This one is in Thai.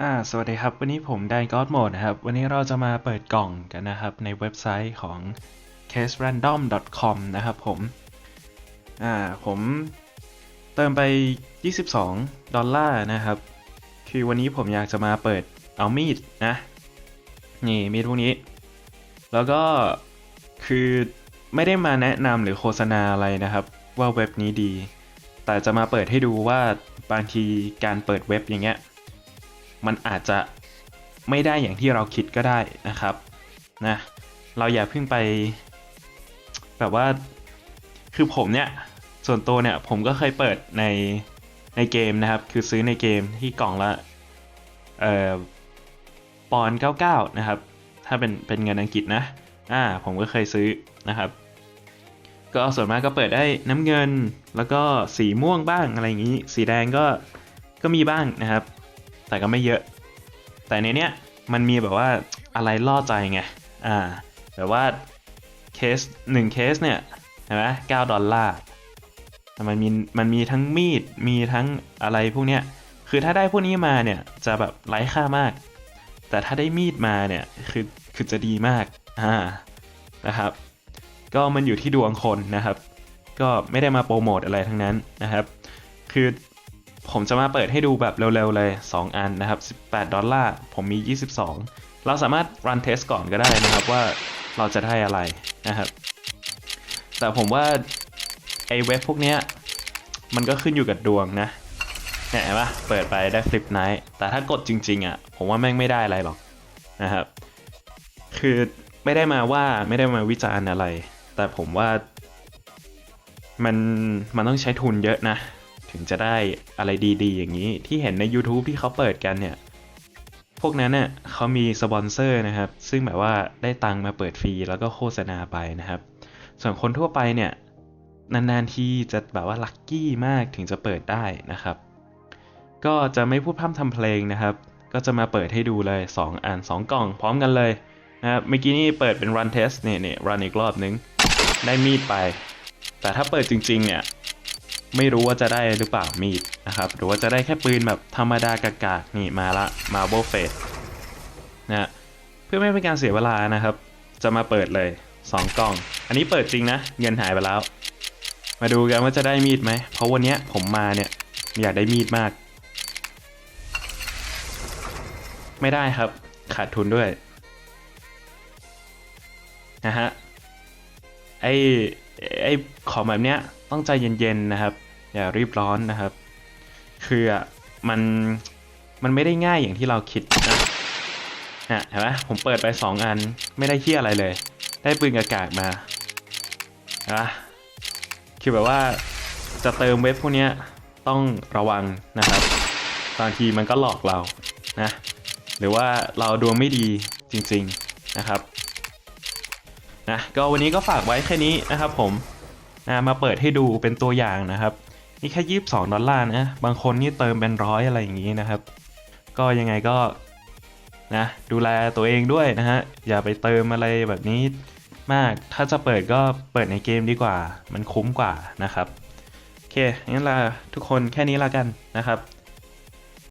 อ่าสวัสดีครับ วันนี้ผมไดก็อดโหมดนะครับ วันนี้เราจะมาเปิดกล่องกันนะครับ ในเว็บไซต์ของ caserandom.com นะครับผม อ่า ผมเติมไป 22 ดอลลาร์นะครับ คือวันนี้ผมอยากจะมาเปิดเอามีดนะ นี่มีดพวกนี้ แล้วก็คือไม่ได้มาแนะนำหรือโฆษณาอะไรนะครับ ว่าเว็บนี้ดี แต่จะมาเปิดให้ดูว่าบางทีการเปิดเว็บอย่างเงี้ย มันอาจจะไม่ได้อย่างที่เราคิดก็ได้นะครับนะเราอย่าเพิ่งไป แบบว่าคือผมเนี่ย ส่วนตัวเนี่ยผมก็เคยเปิดในในเกมนะครับ คือซื้อในเกมที่กล่องละเอ่อปอน99 นะครับ ถ้าเป็นเป็นเงินอังกฤษนะอ่าผมก็เคยซื้อนะครับ ก็ส่วนมากก็เปิดได้น้ำเงินแล้วก็สีม่วงบ้างอะไรอย่างนี้ สีแดงก็ก็มีบ้างนะครับ แต่ก็ไม่เยอะ แต่ในเนี้ยมันมีแบบว่าอะไรล่อใจไง อ่า แบบว่าเคสหนึ่งเคสเนี่ยเห็นไหมเก้าดอลลาร์แต่มันมีมันมีทั้งมีด มีทั้งอะไรพวกเนี้ย คือถ้าได้พวกนี้มาเนี่ยจะแบบไร้ค่ามาก แต่ถ้าได้มีดมาเนี่ยคือคือจะดีมาก อ่า นะครับ ก็มันอยู่ที่ดวงคนนะครับ ก็ไม่ได้มาโปรโมทอะไรทั้งนั้นนะครับ คือ ผมจะมาเปิดให้ดูแบบเร็วๆเลย 2 อันนะครับ 18 ดอลลาร์ ผมมี 22 เราสามารถรันเทสก่อนก็ได้นะครับว่าเราจะได้อะไรนะครับ แต่ผมว่าไอ้เว็บพวกเนี้ยมันก็ขึ้นอยู่กับดวงนะเนี่ยเห็นปะเปิดไปได้ฟลิปไนท์แต่ถ้ากดจริงๆอะ ผมว่าแม่งไม่ได้อะไรหรอกนะครับ คือไม่ได้มาว่าไม่ได้มาวิจารณ์อะไร แต่ผมว่ามันมันต้องใช้ทุนเยอะนะ ถึงจะได้อะไรดีๆ อย่างนี้ที่เห็นใน YouTube ที่เขาเปิดกันเนี่ย พวกนั้นเนี่ยเขามีสปอนเซอร์นะครับ ซึ่งแบบว่าได้ตังมาเปิดฟรีแล้วก็โฆษณาไปนะครับ ส่วนคนทั่วไปเนี่ยนานๆทีจะแบบว่าลัคกี้มากถึงจะเปิดได้นะครับ ก็จะไม่พูดพร่ำทำเพลงนะครับ ก็จะมาเปิดให้ดูเลย 2 อัน 2 กล่องพร้อมกันเลยนะครับเมื่อกี้นี่เปิดเป็น run test เนี่ยเนี่ย run อีกรอบนึง ได้มีดไป แต่ถ้าเปิดจริง ๆ เนี่ย ไม่รู้ว่าจะได้หรือเปล่ามีดนะครับ หรือว่าจะได้แค่ปืนแบบธรรมดากากๆนี่มาละมาโบเฟสนะเพื่อไม่เป็นการเสียเวลานะครับ จะมาเปิดเลย 2 กล่อง อันนี้เปิดจริงนะ เงินหายไปแล้ว มาดูกันว่าจะได้มีดไหม เพราะวันนี้ผมมาเนี่ยอยากได้มีดมาก ไม่ได้ครับ ขาดทุนด้วยนะฮะไอไอของแบบเนี้ย ต้องใจเย็นๆนะครับ อย่ารีบร้อนนะครับ คืออะมันมันไม่ได้ง่ายอย่างที่เราคิดนะฮะเห็นไหมผมเปิดไป 2 อันไม่ได้เฮี้ยอะไรเลย ได้ปืนกากๆมาอะคือแบบว่าจะเติมเว็บพวกเนี้ยต้องระวังนะครับบางทีมันก็หลอกเรานะหรือว่าเราดวงไม่ดีจริงๆนะครับนะก็วันนี้ก็ฝากไว้แค่นี้นะครับผม นะมาเปิดให้ดูเป็นตัวอย่างนะครับ นี่แค่ยีบสองดอลลาร์นะ บางคนนี่เติมเป็นร้อยอะไรอย่างนี้นะครับ ก็ยังไงก็นะดูแลตัวเองด้วยนะฮะ อย่าไปเติมอะไรแบบนี้มาก ถ้าจะเปิดก็เปิดในเกมดีกว่า มันคุ้มกว่านะครับ โอเคงั้นละทุกคนแค่นี้ละกันนะครับ